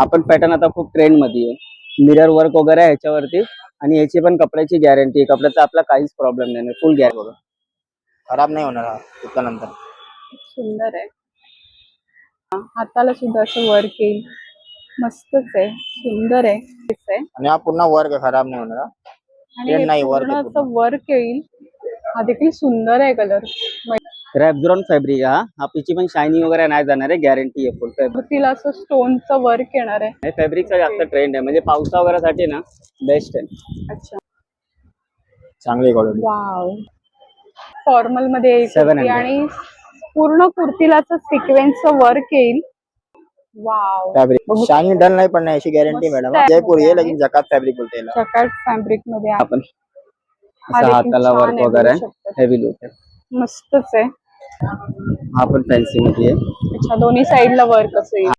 हा पण पॅटर्न आता खूप ट्रेंडमध्ये आहे. मिरर वर्क वगैरे आहे ह्याच्यावरती आणि याची पण कपड्याची गॅरंटी आहे. कपड्याचा आपला काहीच प्रॉब्लेम नाही. फुल गॅरंटी खराब नाही होणार हा धुतल्यानंतर सुंदर आहे. हा, हाताला सुद्धा असं वर्क येईल. मस्तच आहे. सुंदर आहे. आणि हा पूर्ण वर्ग खराब नाही होणार हा. आणि हे नाही, work पूर्ण आहे असं वर्क येईल. हा देखील सुंदर आहे कलर रॅपझॉन फॅब्रिक हा. आपलीची पण शायनिंग वगैरे नाही जाणार आहे गॅरंटी आहे फुल फॅब्रिक तिला असं स्टोनचं वर्क येणार आहे. फॅब्रिकचा जास्त ट्रेंड आहे. म्हणजे पावसा वगैरेसाठी ना बेस्ट आहे. अच्छा. चांगली क्वालिटी वाव फॉर्मलमध्ये येईल 700. कुर्ती आणि पूर्ण कुर्तीला असं सिक्वेन्सचं वर्क येईल. वाव फॅब्रिक शायनिंग डल नाही पडणार अशी गॅरंटी मस्त मॅडम आहे. जयपूर ये लेकिन जकात फॅब्रिक बोलते याला चकाट फॅब्रिकमध्ये आहे. आपण हा असं देखील हाताला छान वर्क आहे, वगैरे बघू शकता. हेवी लुक आहे. मस्तच आहे. हा पण फॅन्सी मध्ये अच्छा दोन्ही साईडला वर्क असेल.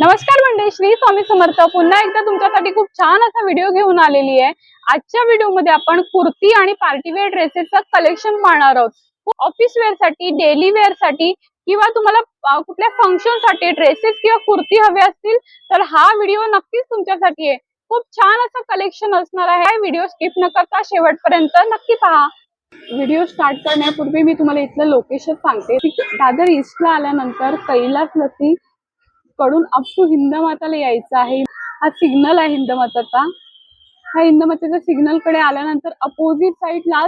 नमस्कार मंडळी श्री स्वामी समर्थ. पुन्हा एकदा तुमच्यासाठी खूप छान असा व्हिडिओ घेऊन आलेली आहे. आजच्या व्हिडिओमध्ये आपण कुर्ती आणि पार्टीवेअर ड्रेसेसचं कलेक्शन पाहणार आहोत. ऑफिस वेअरसाठी डेली वेअरसाठी किंवा तुम्हाला कुठल्या फंक्शनसाठी ड्रेसेस किंवा कुर्ती हवे असतील तर हा व्हिडिओ नक्कीच तुमच्यासाठी आहे. खूप छान असं कलेक्शन असणार आहे. व्हिडिओ स्किप न करता शेवटपर्यंत नक्की पहा. व्हिडिओ स्टार्ट करण्यापूर्वी मी तुम्हाला इथलं लोकेशन सांगते. दादर ईस्टला आल्यानंतर कैलास लसी कडून अप टू हिंदमाताला यायचं आहे. हा सिग्नल आहे हिंदमाताचा. हा हिंदमाताच्या सिग्नलकडे आल्यानंतर अपोजिट साईडला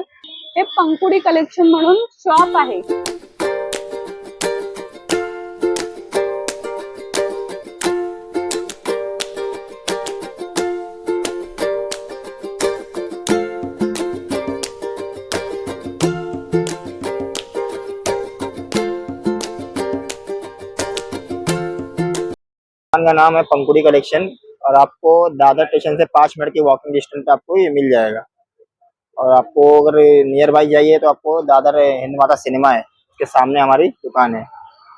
हे पंकुडी कलेक्शन म्हणून शॉप आहे. का नाम है पंकुड़ी कलेक्शन और आपको दादर स्टेशन से पाँच मिनट की वॉकिंग डिस्टेंस पे आपको ये मिल जाएगा। और आपको अगर नियर बाई जाइए तो आपको दादर हिंद माता सिनेमा है उसके सामने हमारी दुकान है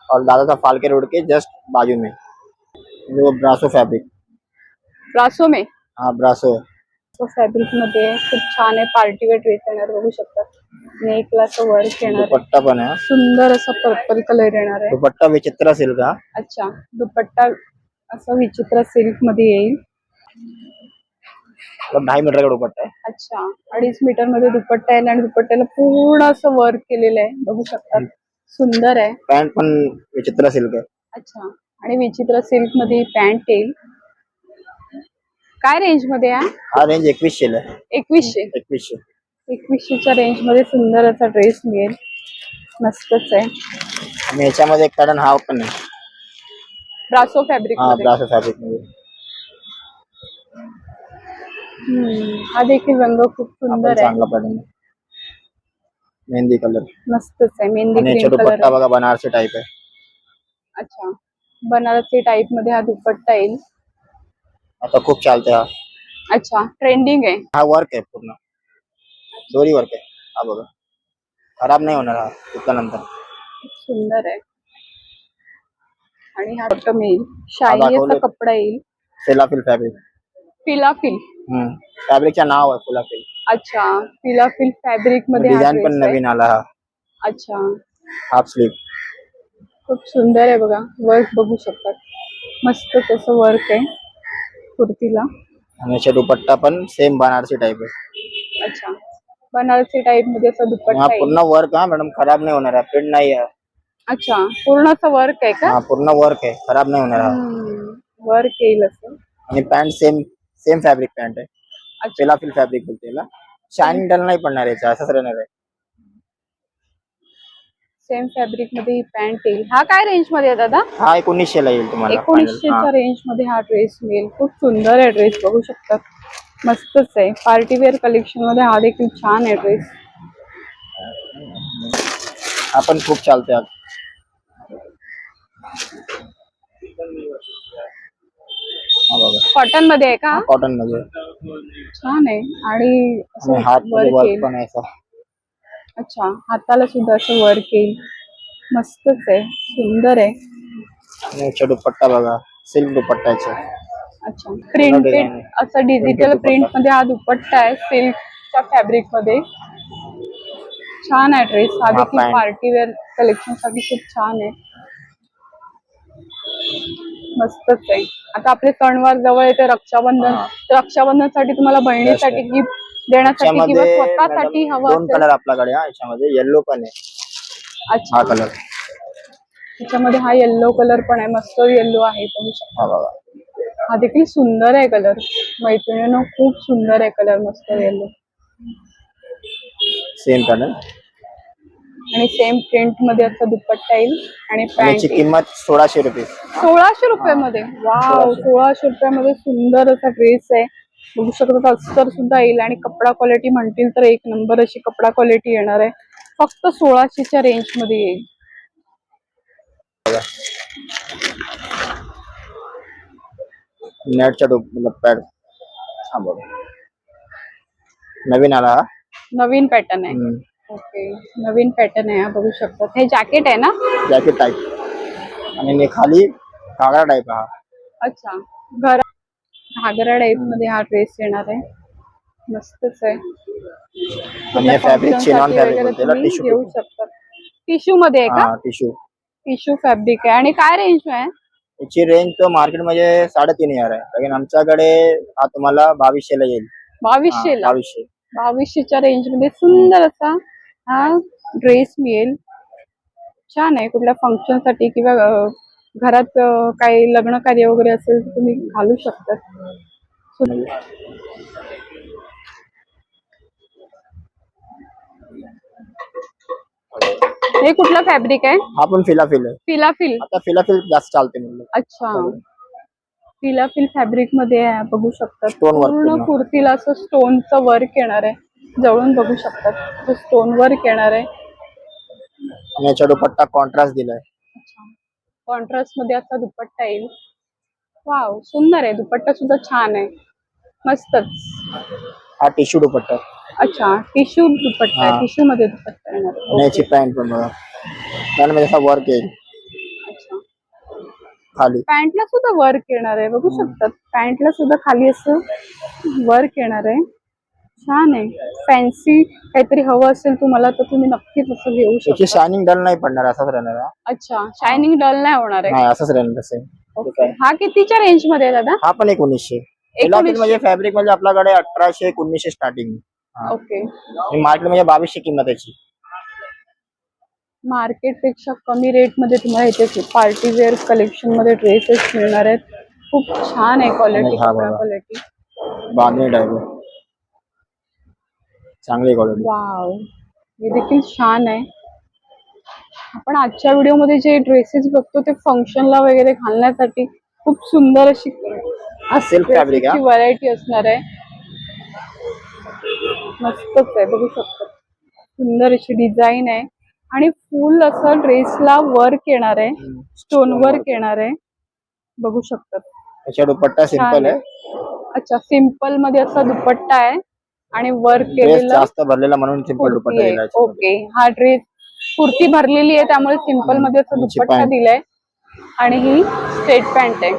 और दादा साहब फालके रोड के जस्ट बाजू में जो ब्रासो फैब्रिक ब्रासो में? हाँ ब्रासो तो फॅब्रिक मध्ये खूप छान आहे पार्टीवेअर ड्रेस येणार बघू शकता. नेकला असं वर्क येणार आहे. दुपट्टा पण है. सुंदर असा पर्पल कलर येणार आहे. दुपट्टा विचित्र सिल्क अच्छा दुपट्टा असं विचित्र सिल्कमध्ये येईल ढाई मीटर दुपट्टा है अच्छा. अडीच मीटरमध्ये दुपट्टा आहे आणि दुपट्ट्याला पूर्ण असं वर्क केलेलं आहे. बघू शकता. सुंदर आहे. पैंट पण विचित्र सिल्क है अच्छा. आणि विचित्र सिल्कमध्ये पॅन्ट येईल. काय रेंजमध्ये आहे? हा रेंज एकवीसशे है एकवीसशे? एकवीसशे. एकवीसशेच्या रेंजमध्ये सुंदर असा ड्रेस मिळेल. मस्तच आहे. आणि याच्यामध्ये एक पॅटर्न हा पण आहे. ब्रासो फॅब्रिक हा ब्रासो फॅब्रिकमध्ये. हम्म, हा देखील रंग खूप सुंदर आहे. चांगला पॅटर्न मेहंदी कलर मस्तच आहे. मेहंदी याचा ग्रीन कलर दुपट्टा बघा बनारसी टाईप आहे. अच्छा. बनारसी टाइपमध्ये हा दुपट्टा येईल. आता खूप चालते हा. अच्छा. ट्रेंडिंग आहे. हा वर्क आहे पूर्ण. दोरी वर्क आहे. हा बघा. खराब नाही होणार हा. धुतल्यानंतर सुंदर आहे. आणि हा बॉटम येईल शायनी असा. कपडा येईल. फिलाफिल फॅब्रिक फिलाफिल फॅब्रिकचं नाव आहे फिलाफिल अच्छा फिलाफिल फॅब्रिकमध्ये हा डिझाईन पण आहे. नवीन आला हा. अच्छा. हाफ स्लीव खूप सुंदर आहे बघा. वर्क बघू शकतात. मस्त तसं वर्क आहे. कुर्तीला. आणि याचा दुपट्टा पण सेम बनारसी टाईप आहे. अच्छा. बनारसी टाइपमध्ये असं हा दुपट्टा येईल. पूर्ण वर्क हा मॅडम खराब नाही होणार. आहे प्रिंट नाही आहे. अच्छा. पूर्ण असं वर्क आहे का? हा पूर्ण वर्क आहे. खराब नाही होणार हा. वर्क येईल असं. आणि pant same same fabric pant आहे. अच्छा. फिलाफिल फॅब्रिक बोलते याला. शायनिंग डल नाही पडणार याचा असंच राहणार आहे. सेम फॅब्रिकमध्ये ही पॅन्ट येईल. हा काय रेंजमध्ये आहे दादा? हा एकोणीसशे ला येईल तुम्हाला final. एकोणीसशेच्या. रेंजमध्ये हा ड्रेस मिळेल. खूप सुंदर आहे ड्रेस बघू शकतात मस्तच आहे. पार्टीवेअर कलेक्शनमध्ये हा देखील छान आहे ड्रेस हा पण खूप चालते आज. कॉटनमध्ये आहे का? कॉटनमध्ये छान आहे. आणि असं वर्क येईल पण आहे अच्छा हाताला सुद्धा असं वर्क येईल मस्तच आहे. सुंदर आहे. दुपट्टा बघा सिल्क दुपट्टा याचा. अच्छा. प्रिंटेड. असं डिजिटल प्रिंट. मध्ये हा दुपट्टा आहे सिल्कच्या फॅब्रिकमध्ये. छान आहे ड्रेस हा हा देखील. पार्टीवेअर कलेक्शनसाठी खूप छान आहे. मस्तच आहे. आता आपले सणवार जवळ येते रक्षाबंधन. हा. तर रक्षाबंधनसाठी तुम्हाला बहिणीसाठी गिफ्ट देण्यासाठी किंवा याच्यामध्ये स्वतःसाठी हवं दोन असेल. कलर आपल्याकडे हा याच्यामध्ये येल्लो पण आहे. अच्छा. हा कलर त्याच्यामध्ये हा येल्लो कलर पण आहे. मस्त येल्लो आहे शकता. हा बघा. हा देखील सुंदर आहे कलर मैत्रिणीनं खूप सुंदर आहे कलर मस्त येल्लो सेम पॅटर्न आणि सेम प्रिंटमध्ये असं दुपट्टा येईल आणि आणि पॅन्ट याची किंमत सोळाशे रुपये. सोळाशे रुपयामध्ये. वाव सोळाशे. रुपयामध्ये सुंदर असा ड्रेस आहे. बघू शकता अस्तर सुद्धा येईल आणि कपडा क्वालिटी म्हणतील तर एक नंबर अशी कपडा क्वालिटी येणार आहे. फक्त सोळाशेच्या रेंजमध्ये येईल. मतलब पॅड हा नवीन आला हा? नवीन पॅटर्न आहे. हम्म. ओके. नवीन पॅटर्न आहे हा बघू शकता. हे जॅकेट आहे ना? जॅकेट टाईप आणि ने खाली कागडा टाईप हा. अच्छा. घर घागरा टाईपमध्ये हा ड्रेस येणार आहे. मस्तच आहे. आणि फॅब्रिक चिनॉन टिश्यू घेऊ शकता. टिश्यू मध्ये आहे का? हा टिश्यू टिश्यू फॅब्रिक आहे. आणि काय रेंज आहे? याची रेंज तो मार्केटमध्ये साडेतीन हजार आहे. लेकिन आमच्याकडे हा तुम्हाला बावीसशेला येईल. हा, बावीसशे. ला बावीसशे बावीसशेच्या रेंजमध्ये सुंदर असा हा ड्रेस मिळेल. छान आहे. कुठल्या फंक्शनसाठी किंवा घरात काही लग्न कार्य वगैरे असेल तर तुम्ही घालू शकता. हे कुठलं फॅब्रिक आहे? हा पण फिलाफिल आहे. फिलाफिल. आता फिलाफिल जास्त चालते म्हणलं. अच्छा. फिलाफिल फॅब्रिकमध्ये बघू पूर्ण पूर्ण. कुर्तीला असं स्टोनचं वर्क येणार आहे. जवळून बघू शकतात. स्टोन वर्क येणार आहे. आणि याच्या दुपट्टा कॉन्ट्रास्ट दिलाय. कॉन्ट्रास्टमध्ये असा दुपट्टा येईल. वाव सुंदर आहे. दुपट्टा सुद्धा छान आहे. मस्तच. हा टिश्यू दुपट्टा. अच्छा टिश्यू दुपट्टा हा. टिश्यू मध्ये दुपट्टा येणार आहे. आणि याची पॅन्ट पण बघा. पॅन्टमध्ये असा वर्क येईल. अच्छा. खाली. पॅन्टला सुद्धा वर्क येणार आहे. बघू शकतात. पॅन्टला सुद्धा खाली असं वर्क येणार आहे. छान आहे. फॅन्सी काहीतरी हवं असेल तुम्हाला तर तुम्ही नक्कीच असं घेऊ याची शकता. शायनिंग डल नाही पडणार असंच राहणार हा. अच्छा शायनिंग डल नाही होणार आहे. नाही असंच राहणार तसे ओके. हा कितीच्या रेंजमध्ये आहे दादा? हा पण एक उन्नीसशे फिलाफिल म्हणजे फॅब्रिक म्हणजे आपल्याकडे अठराशे एक उन्नीसशे स्टार्टिंग ओके मार्केट म्हणजे बावीसशे किंमत याची. मार्केटपेक्षा कमी रेटमध्ये तुम्हाला इथे पार्टी वेअर कलेक्शनमध्ये ड्रेसेस मिळणार आहेत. खूप छान आहे क्वालिटी हा बघा. क्वालिटी बांधणी टाईप चांगली क्वालिटी वाव हे देखील छान आहे. आपण आजच्या व्हिडिओमध्ये जे ड्रेसेस बघतो ते फंक्शनला वगैरे घालण्यासाठी खूप सुंदर अशी व्हरायटी असणार आहे. मस्तच आहे बघू शकता. सुंदर अशी डिझाईन आहे. आणि फुल असं ड्रेसला वर्क येणार आहे. स्टोन वर्क येणार आहे. बघू शकतात दुपट्टा सिंपल आहे. अच्छा सिंपलमध्ये असा दुपट्टा आहे. आणि वर्क केलेला जास्त भरलेला म्हणून सिंपल कुर्ती दुपट्टा आहे. ओके हा ड्रेस कुर्ती भरलेली आहे त्यामुळे सिंपलमध्ये असं दुपट्टा pant. दिलाय. आणि ही स्ट्रेट पॅन्ट आहे.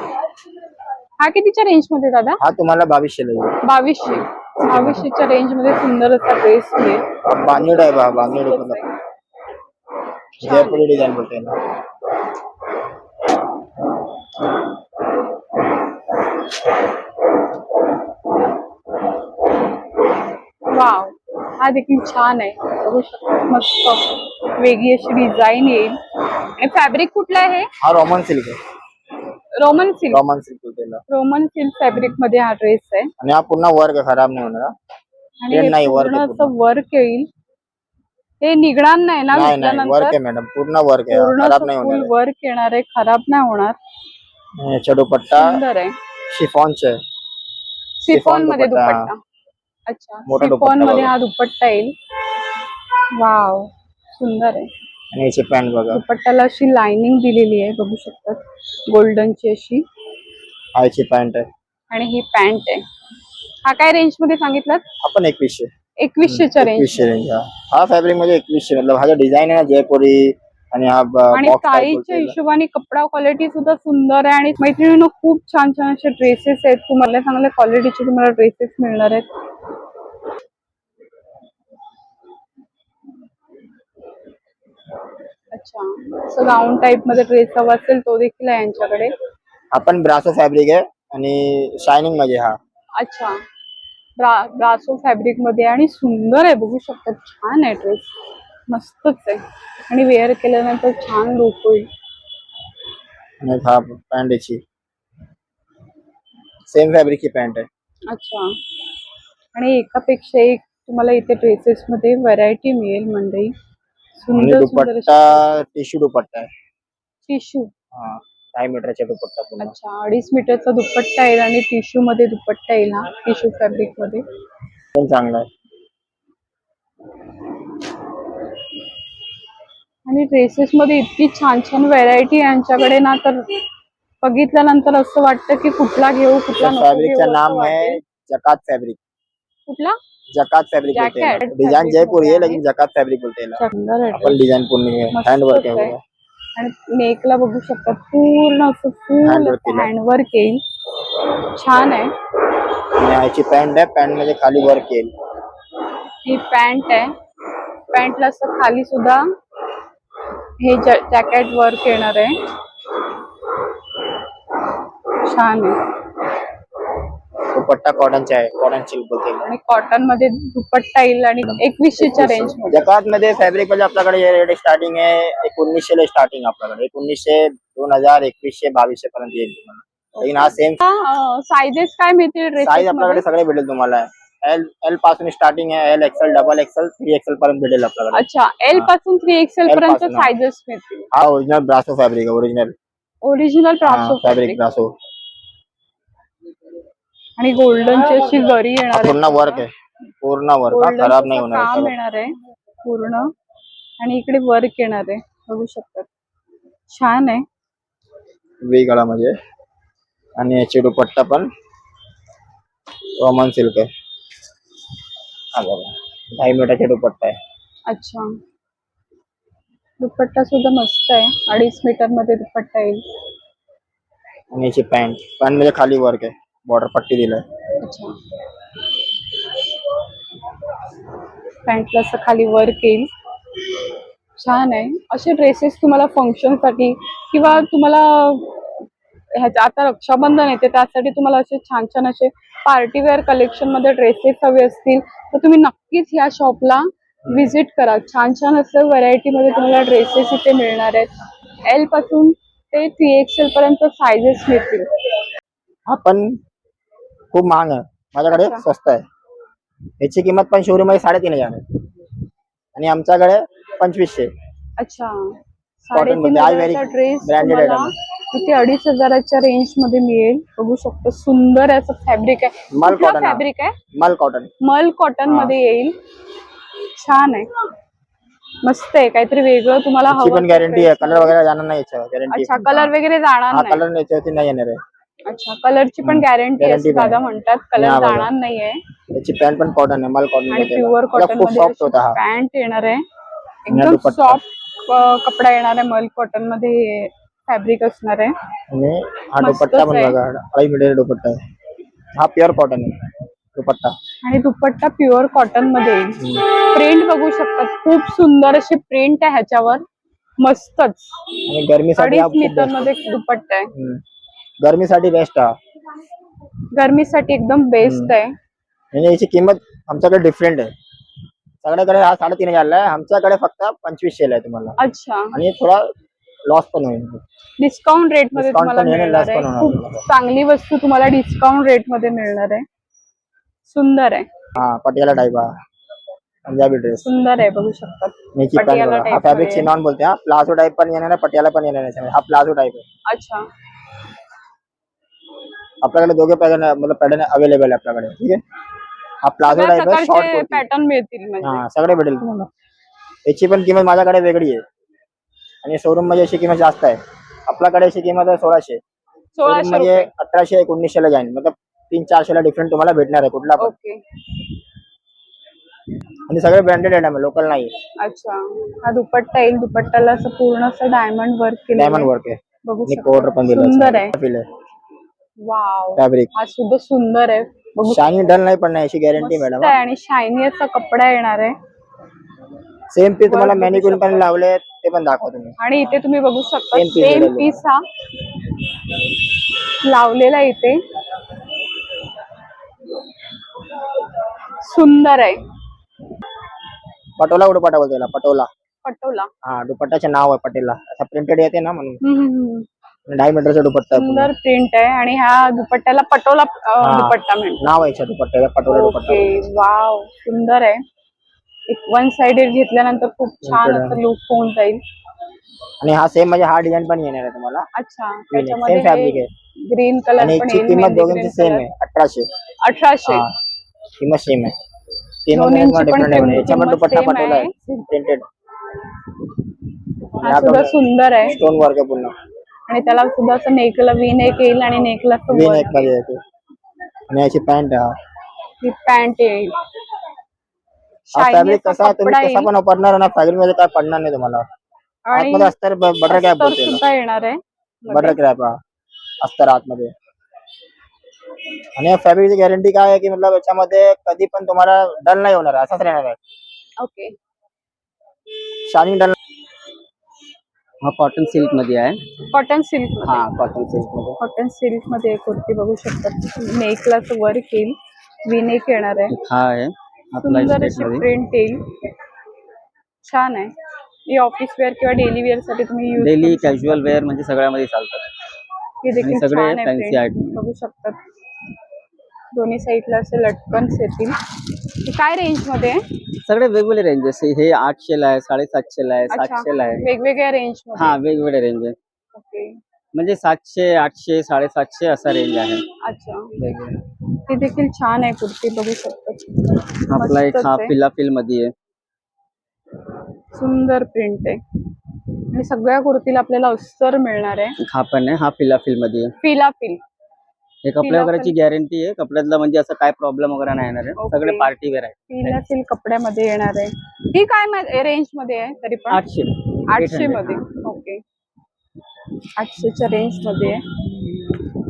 हा कितीच्या रेंजमध्ये दादा? हा तुम्हाला बावीसशे बावीसशे. बावीसशेच्या रेंजमध्ये सुंदर असा ड्रेस हा बांधणी दुपट्टा जयपुरी डिझाईन बोलते ना. वाव. हा देखील छान आहे. बघू शकता मस्त वेगळी अशी डिझाईन येईल. आणि फॅब्रिक कुठलं आहे हा? रोमन सिल्क आहे. Roman silk Roman silk. Roman silk फॅब्रिकमध्ये हा ड्रेस आहे. आणि हा पुन्हा वर्क खराब नाही होणार हा. आणि हे नाही, work पूर्ण आहे असं वर्क येईल. हे निघणार नाही ना नाही नाही वर्क घातल्यानंतर आहे मॅडम पूर्ण वर्क आहे हा. पूर्ण खराब नाही होणार वर्क येणार आहे खराब नाही होणार. आहे. याचा दुपट्टा सुंदर आहे. शिफॉनचे आहे. सिफॉनमध्ये दुपट्टा, दुपट्टा. अच्छा. मोठा मध्ये बघा. हा दुपट्टा येईल. वाव सुंदर आहे. आणि याची पॅन्ट बघा. दुपट्ट्याला अशी लाइनिंग दिलेली आहे बघू शकतात. गोल्डनची अशी. हा याची पॅन्ट आहे. आणि ही पॅन्ट आहे. हा काय रेंजमध्ये सांगितलं हा पण एकवीसशे. एकवीसशेच्या रेंज एकवीसशे रेंज हा. हा फॅब्रिक म्हणजे एकवीसशे. मतलब हा जो डिझाईन आहे ना जयपुरी आणि हा आणि साईजच्या हिशोबाने कपडा क्वालिटी सुद्धा सुंदर आहे आणि मैत्रिणीनं खूप छान छान असे ड्रेसेस आहेत. तुम्हाला चांगल्या क्वालिटीचे तुम्हाला ड्रेसेस मिळणार आहेत. अच्छा. गाऊन टाईपमध्ये ड्रेस हवा असेल तो देखील आहे यांच्याकडे. हा पण ब्रासो फॅब्रिक आहे आणि शायनिंगमध्ये हा. अच्छा. ब्रा ब्रासो फॅब्रिकमध्ये आणि सुंदर आहे. बघू शकता छान आहे ड्रेस मस्तच आहे. आणि वेअर केल्यानंतर छान लुक होईल. आणि हा पॅन्ट याची सेम फॅब्रिकची पॅन्ट आहे. अच्छा. आणि एकापेक्षा एक तुम्हाला इथे ड्रेसेस मध्ये व्हरायटी मिळेल आणि सुंदर दुपट्टा टिश्यू दुपट्टा आहे. टिश्यू हा ढाई मीटरचा दुपट्टा अच्छा अडीच मीटरचा दुपट्टा येईल आणि टिश्यू मध्ये दुपट्टा येईल हा टिश्यू फॅब्रिकमध्ये. पण चांगला आहे. आणि ड्रेसेस मध्ये इतकी छान छान व्हरायटी आहे यांच्याकडे ना तर बघितल्यानंतर असं वाटतं की कुठला घेऊ कुठला नको फैब्रिक घेऊ का असं नाम है वाटेल. जकात फैब्रिक कुठला? जकात फैब्रिक बोलते हैं Jacquard डिजाइन fabric जयपुरी है लेकिन जकात फैब्रिक बोलते हैं आहे. अपन डिजाइन पूर्ण है हैंड वर्क आहे. वो आणि नेकला बघू शकता पूर्ण असं फुल Handwork केलंय. हँडवर्क येईल. छान आहे. आणि याची पॅन्ट आहे पॅन्टमध्ये खाली वर्क येईल. ही पॅन्ट आहे. पॅन्टला असं खाली सुद्धा हे जॅकेट वर्क येणार आहे. छान आहे. दुपट्टा कॉटनचा आहे कॉटन सिल्क बोलते आणि कॉटनमध्ये दुपट्टा येईल आणि एकवीसशेच्या रेंजमध्ये. जकात मध्ये फॅब्रिकमध्ये आपल्याकडे रेट स्टार्टिंग आहे एकोणीसशे ला स्टार्टिंग आपल्याकडे. एकोणीसशे दोन हजार एकवीसशे बावीसशे पर्यंत येईल तुम्हाला. हा सेम सायझेस काय मिळतील? साईज आपल्याकडे सगळे भेटेल तुम्हाला. एल एलपासून स्टार्टिंग आहे L XL double XL three XL पर्यंत भेटेल आपल्याकडे. अच्छा एलपासून थ्री एक्सेल L पर्यंत पासून. सायझेस मिळतील. हा ओरिजिनल ब्रासो फॅब्रिक आहे ओरिजिनल ओरिजिनल ट्रान्सो फॅब्रिक ब्रासो आणि गोल्डनची अशी गरी येणार आहे. पूर्ण वर्क आहे. पूर्ण वर्क हा Golden खराब चं नाही होणार काम सगळं. येणार आहे पूर्ण. आणि इकडे वर्क येणार आहे बघू शकतात. छान आहे. वी गळामध्ये आणि याची दुपट्टा पण कॉमन सिल्क आहे. हा. बघा ढाई मीटरचे दुपट्टा आहे. अच्छा. दुपट्टा सुद्धा मस्त आहे. अडीच मीटरमध्ये दुपट्टा येईल. आणि याची पॅन्ट पॅन्टमध्ये खाली वर्क आहे. बॉर्डर पट्टी दिलाय. अच्छा. पॅन्टला असं खाली वर्क येईल. छान आहे. असे ड्रेसेस तुम्हाला फंक्शनसाठी किंवा तुम्हाला ह्याच्या आता रक्षाबंधन येते त्यासाठी तुम्हाला असे छान छान असे पार्टी वेअर कलेक्शनमध्ये ड्रेसेस हवे असतील तर तुम्ही नक्कीच ह्या शॉपला व्हिजिट करा. छान छान असं व्हरायटी मध्ये तुम्हाला ड्रेसेस इथे मिळणार आहेत. एलपासून ते थ्री एक्सेल पर्यंत सायझेस मिळतील. हा पण खूप महाग आहे. माझ्याकडे. स्वस्त आहे. याची किंमत पण शोरूममध्ये साडेतीन हजार आहे. आणि आमच्याकडे पंचवीसशे. अच्छा. साडेतीन ड्रेस इथे अडीच हजाराच्या रेंजमध्ये मिळेल. बघू शकतो सुंदर असं फॅब्रिक आहे. मल हा. फॅब्रिक आहे? मल कॉटन मल कॉटन हा. मध्ये येईल. छान आहे. मस्त आहे. काहीतरी वेगळं तुम्हाला हवं पण गॅरंटी आहे. कलर वगैरे जाणार नाही याच्यावर. गॅरंटी अच्छा कलर वगैरे जाणार हा नाही. कलर याच्यावरती नाही येणार आहे. अच्छा कलरची पण. गॅरंटी Guarantee असते पण आहे. दादा म्हणतात. कलर हा, बघा. जाणार नाहीये. याची पॅन्ट पण कॉटन आहे. मल कॉटन आणि प्युअर कॉटन खूप सॉफ्ट होता हा. पॅन्ट येणार आहे. एकदम दुपट्टा. सॉफ्ट कपडा येणार आहे मल कॉटनमध्ये. फॅब्रिक असणार आहे. आणि हा मस्तच दुपट्टा पण आहे. बघा अडीच मीटर दुपट्टा आहे. हा प्युअर कॉटन आहे. दुपट्टा. आणि दुपट्टा प्युअर कॉटनमध्ये येईल. प्रिंट बघू शकतात खूप सुंदर अशी प्रिंट आहे ह्याच्यावर. मस्तच. आणि गरमीसाठी हा अडीच खूप मीटर best मध्ये दुपट्टा आहे. आहे. हम्म. गरमीसाठी बेस्ट हा. गरमीसाठी एकदम बेस्ट आहे. आणि याची किंमत आमच्याकडे डिफरंट आहे. सगळ्याकडे हा साडेतीन हजारला आहे. आमच्याकडे फक्त पंचवीसशे आहे तुम्हाला. अच्छा. आणि थोडा लॉस पण होईल. डिस्काउंट रेट मध्ये Discount तुम्हाला पण मिळणार आहे. होणार. खूप तुम्हाला. चांगली वस्तू तुम्हाला डिस्काउंट रेट मध्ये मिळणार आहे. सुंदर आहे. हा पटियाला टाईप हा. पंजाबी ड्रेस सुंदर आहे बघू याची पॅन्ट पटियाला हा type फॅब्रिक मध्ये. नॉन बोलते हा. प्लाझो टाईप पण येणार आहे पटियाला पण येणार आहे. हा प्लाझो टाईप आहे. अच्छा. आपल्याकडे दोघे पॅटर्न मतलब पॅटर्न अवेलेबल आहे आपल्याकडे ठीक आहे? हा प्लाझो सगळ्या टाईप आहे शॉर्ट प्रकारचे पॅटर्न मिळतील म्हणजे. हा सगळे भेटेल तुम्हाला. याची पण किंमत माझ्याकडे वेगळी आहे. आणि शोरूममध्ये याची किंमत जास्त आहे. आपल्याकडे याची किंमत आहे सोळाशे. सोळाशे म्हणजे रुपये. अठराशे एकोणीसशे ला जाईल मतलब तीन चारशे ला डिफरंट तुम्हाला भेटणार आहे कुठला पण. ओके आणि सगळे ब्रँडेड आहे लोकल नाही अच्छा. हा दुपट्टा येईल दुपट्ट्याला असं पूर्ण असं डायमंड वर्क केलं डायमंड वर्क आहे. बघू आणि शकता. कोडर पण सुंदर आहे. दिलं वाव फॅब्रिक हा सुद्धा सुंदर आहे. बघू डल नाही पण नाही याची गॅरंटी मस्त मॅडम आहे आणि शायनी असा कपडा येणार आहे. सेम पीस तुम्हाला मॅनिक्यून पण. लावले ते पण दाखवा तुम्ही. आणि इथे तुम्ही बघू शकता Same piece सेम पीस हा लावलेला इथे. सुंदर आहे. पटोला दुपट्टा बोलते याला पटोला. पटोला. हा दुपट्टाचे नाव आहे पटेला असा प्रिंटेड येते ना म्हणून. हम्म, हम्म, हम्म. ढाई मीटरचा दुपट्टा आहे. सुंदर प्रिंट आहे आणि ह्या दुपट्ट्याला पटोला अं, हा. दुपट्टा म्हणतो नाव आहे याच्या दुपट्ट्याला पटोला दुपट्टा. ओके वाव सुंदर आहे. एक वन साइडेड घेतल्यानंतर खूप छान. असं लुक होऊन जाईल. आणि हा सेम म्हणजे हा डिझाईन पण येणार आहे तुम्हाला. अच्छा. सेम त्याच्यामध्ये फॅब्रिक आहे. ग्रीन कलर आणि पण याची येईल किंमत मेहंदी दोघांची सेम. आहे अठराशे. अठराशे. हा. किंमत सेम आहे. तीन दोन्हींची पण डिफरंट आहे. किंमत याच्यामध्ये दुपट्टा same पटोला आहे. आहे. प्रिंटेड हा सुद्धा सुंदर आहे. स्टोन वर्क आहे पूर्ण. आणि त्याला सुद्धा असं नेकला वी नेक येईल आणि नेकला मध्ये येते आणि याची पॅन्ट हा पॅन्ट येईल. फॅब्रिक कसा तुम्ही कसा पण वापरणार ना फॅब्रिकमध्ये काय पडणार नाही तुम्हाला. आतमध्ये अस्तर बटर बोलते सुद्धा येणार आहे. बटर क्रॅप हा. अस्तर आतमध्ये. आणि या फॅब्रिकची गॅरंटी काय आहे की मतलब याच्यामध्ये कधी पण तुम्हाला डल नाही होणार असाच राहणार आहे. ओके शायनिंग डल हा कॉटन सिल्कमध्ये आहे. कॉटन सिल्क हा कॉटन सिल्कमध्ये. कॉटन सिल्कमध्ये एक कुर्ती बघू शकतात नेकला वर्क येईल. वी नेक येणार आहे. हा आहे. सुंदर अशी प्रिंट येईल. छान आहे. ही ऑफिस वेअर किंवा डेली वेअरसाठी तुम्ही डेली कॅज्युअल वेअर म्हणजे सगळ्यामध्ये चालतात. देखील सगळे print. item. बघू शकतात दोन्ही साईडला असे लटकन्स येतील काय रेंजमध्ये? सगळे वेगवेगळे रेंजेस हे आठशे ला आहे साडेसातशे ला आहे अच्छा. सातशे ला आहे. वेगवेगळ्या रेंज हा वेगवेगळे रेंज आहे ओके म्हणजे सातशे आठशे साडेसातशे असा रेंज आहे. अच्छा. ती देखील छान आहे कुर्ती बघू शकतात आपला एक हा आहे. फिलाफिलमध्ये आहे. सुंदर प्रिंट आहे. आणि सगळ्या कुर्तीला आपल्याला अस्तर मिळणार आहे. हा पण आहे हा फिलाफिलमध्ये आहे. फिला फिल हे कपडे फिला वगैरेची गॅरंटी आहे. कपड्यातला म्हणजे असं काय प्रॉब्लेम वगैरे नाही येणार आहे. सगळे पार्टी वेअर आहे फिला फिल कपड्यामध्ये येणार आहे. ही काय रेंजमध्ये आहे तरी पण? आठशे. आठशे मध्ये. ओके आठशेच्या रेंजमध्ये आहे.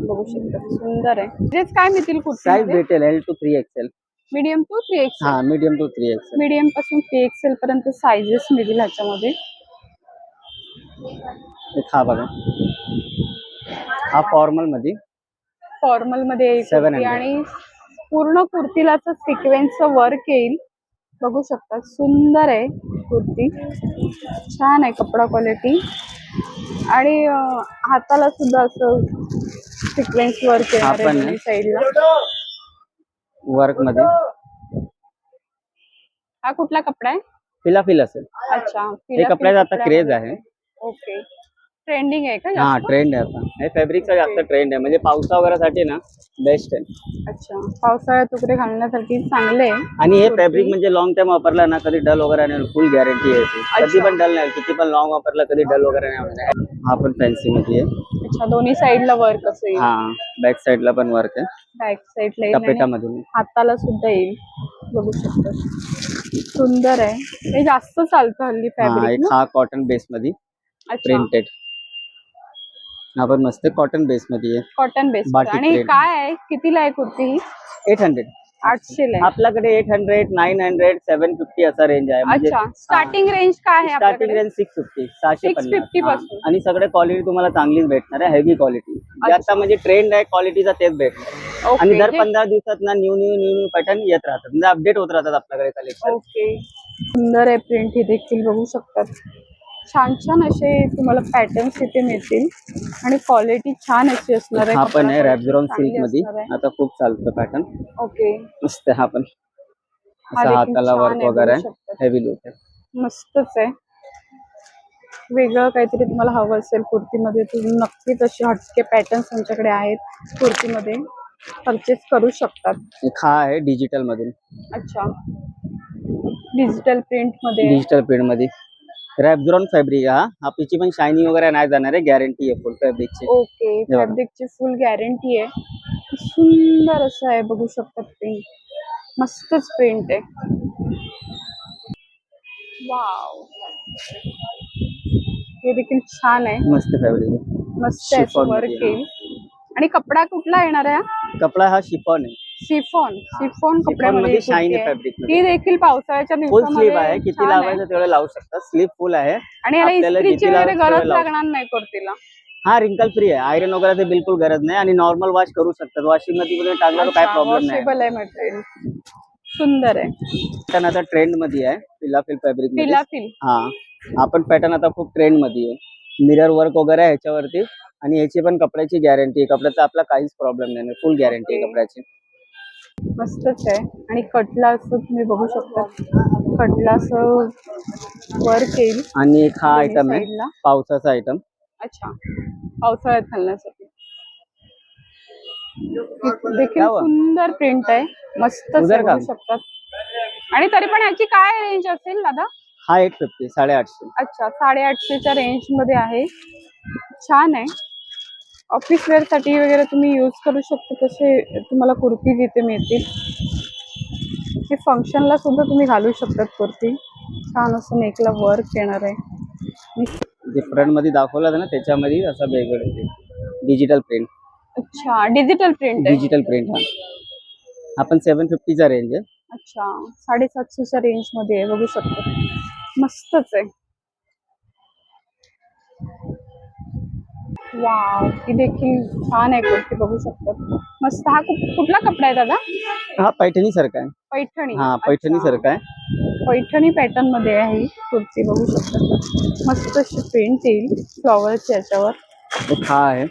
बघू शकता. सुंदर आहे. काय मिळतील साईज कुर्ती भेटेल. L two three XL medium two three XL हा मीडियम टू थ्री एक्सेल मीडियमपासून थ्री एक्सेल पर्यंत साइजेस मिळतील ह्याच्यामध्ये. एक हा बघा. हा फॉर्मलमध्ये फॉर्मलमध्ये येईल 700. कुर्ती आणि पूर्ण कुर्तीला असं सिक्वेन्सचं वर्क येईल. बघू शकता. सुंदर आहे कुर्ती. छान आहे कपडा क्वालिटी आणि हाताला सुद्धा असं सिक्वेन्स वर्क आहे. साईडला वर्कमध्ये. हा कुठला कपडा आहे? फिलाफिल असेल. अच्छा हे कपड्याचा आता क्रेज आहे. ओके. ट्रेंडिंग आहे का हा जास्त? ट्रेंड आहे आता. हे फॅब्रिकचा जास्त ट्रेंड आहे. म्हणजे पावसा वगैरेसाठी ना बेस्ट आहे. अच्छा. पावसाळ्यात तुकडे घालण्यासाठी चांगले आहे. आणि हे फॅब्रिक म्हणजे लॉंग टाइम वापरला ना कधी डल वगैरे नाही फुल गॅरंटी आहे याची. कधी पण डल नाही किती पण लॉंग वापरला कधी डल वगैरे नाही होणार. हा पण फॅन्सी मध्ये आहे. अच्छा दोन्ही साईडला वर्क असं येईल. हा बॅक साइडला पण वर्क आहे. बॅक साईडला येईल आणि टपेटामधून हाताला सुद्धा येईल. बघू शकता. सुंदर आहे. हे जास्त चालतं हल्ली हा फॅब्रिक एक हा कॉटन बेस मध्ये अच्छा. प्रिंटेड हा पण मस्त कॉटन बेस मध्ये आहे. कॉटन बेस बाटिक आणि print. काय आहे? कितीला आहे कुर्ती? ही एट हंड्रेड आठशे आहे. आपल्याकडे eight hundred nine hundred seven fifty असा रेंज आहे. म्हणजे अच्छा. स्टार्टिंग रेंज काय आहे स्टार्टिंग आपल्याकडे रेंज सिक्स फिफ्टी सहाशे 650 पन्नासपासून. आणि सगळे क्वालिटी तुम्हाला चांगलीच भेटणार आहे. हेवी क्वालिटी आता म्हणजे ट्रेंड आहे क्वालिटीचा तेच भेटणार. आणि दर जे- पंधरा दिवसात ना new new new new pattern येत राहतात. म्हणजे अपडेट होत राहतात आपल्याकडे कलेक्शन ओके सुंदर आहे प्रिंट हे देखील बघू शकतात. छान छान असे तुम्हाला पॅटर्न्स इथे मिळतील. आणि क्वालिटी छान अशी असणार आहे हा पण आहे चांगली सिल्कमध्ये. आता खूप चालतं पॅटर्न ओके मस्त हा पण. असा हाताला वर्क वगैरे हेवी लुक आहे. मस्तच आहे. वेगळं काहीतरी तुम्हाला हवं असेल कुर्तीमध्ये तुम्ही नक्कीच असे हटके पॅटर्न्स आमच्याकडे आहेत कुर्तीमध्ये. परचेस करू शकतात. हा आहे डिजिटल मधून अच्छा. डिजिटल प्रिंटमध्ये. डिजिटल प्रिंटमध्ये. रॅपझॉन फॅब्रिक हा? आपलीची पण शायनिंग वगैरे नाही जाणार आहे गॅरंटी आहे फुल फॅब्रिकची ओके बघा. फॅब्रिकची फुल गॅरंटी आहे. सुंदर असं आहे बघू शकतात प्रिंट मस्तच प्रिंट आहे. वाव हे देखील छान आहे. मस्त फॅब्रिक मस्त आहे Chiffon वर्कमध्ये, येईल आणि कपडा कुठला येणार आहे हा? कपडा हा शिफॉन आहे. शिफॉन शिफॉन कपड्यामध्ये fabric मध्ये. ती देखील पावसाळ्याच्या फुल स्लीव आहे. किती. लावायचं तेवढं लावू शकता. स्लीव फुल आहे. आणि याला इस्त्रीची वगैरे गरज लागणार नाही कुर्तीला. हा रिंकल फ्री आहे. आयरन वगैरे बिलकुल गरज नाही. आणि नॉर्मल वॉश करू शकतात. वॉशिंगमध्ये टाकला काय प्रॉब्लेम नाही. सुंदर आहे. पॅटर्न आता ट्रेंडमध्ये आहे. फिलाफिल फॅब्रिकमध्ये. फिलाफिल हा. आपण पॅटर्न आता खूप ट्रेंडमध्ये आहे. मिरर वर्क वगैरे आहे ह्याच्यावरती. आणि याची पण कपड्याची गॅरंटी आहे. कपड्याचा आपला काहीच प्रॉब्लेम नाही. फुल गॅरंटी आहे. कपड्याची. मस्तच आहे. आणि कटला असं तुम्ही बघू शकता. कटला असं वर्क येईल आणि एक हा आयटम आहे. पावसाचा आयटम अच्छा. पावसाळ्यात घालण्यासाठी देखील? सुंदर प्रिंट आहे. मस्त? बघू शकतात. आणि तरी पण याची काय रेंज असेल दादा? हा एट फिफ्टी साडेआठशे. अच्छा साडेआठशेच्या रेंजमध्ये आहे. छान आहे. ऑफिस वेअरसाठी वगैरे तुम्ही यूज करू शकता तसे तुम्हाला कुर्ती तिथे मिळतील. हे फंक्शनला सुद्धा तुम्ही घालू शकतात कुर्ती. छान असं नेकला वर्क येणार आहे. आणि जे फ्रंटमध्ये दाखवलं होतं ना त्याच्यामध्ये असं वेगळं डिजिटल प्रिंट अच्छा डिजिटल प्रिंट डिजिटल प्रिंट हा. आपण सेवन फिफ्टीचा रेंज आहे. अच्छा साडेसातशेच्या रेंजमध्ये आहे बघू शकता. मस्तच आहे. वाव ही देखील छान आहे कुर्ती बघू शकतात मस्त हा कुठ- कुठला कपडा आहे दादा? हा पैठणी सारखा आहे. पैठणी. हा पैठणी अच्छा. सारखा आहे. पैठणी पॅटर्नमध्ये आहे ही कुर्ती बघू शकता. मस्त अशी प्रिंट येईल फ्लॉवरच्या याच्यावर. एक हा आहे.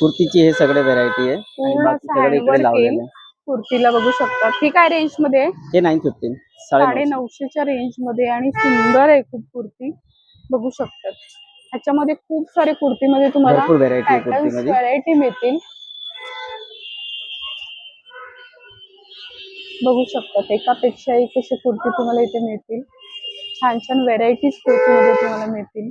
कुर्तीची हे सगळे व्हेरायटी आहे. आणि पूर्ण बाकी असं सगळे इकडे हँडवर्क लावलेले येईल. आहे. कुर्तीला बघू शकता. ही काय रेंजमध्ये. आहे हे नाईन फिफ्टीन साडे नऊशेच्या रेंजमध्ये आणि सुंदर आहे खूप कुर्ती. बघू शकतात ह्याच्यामध्ये खूप सारे कुर्तीमध्ये तुम्हाला व्हरायटी मिळतील. बघू शकतात एकापेक्षा एक अशी कुर्ती तुम्हाला इथे मिळतील. छान छान व्हेरायटीज कुर्तीमध्ये तुम्हाला मिळतील.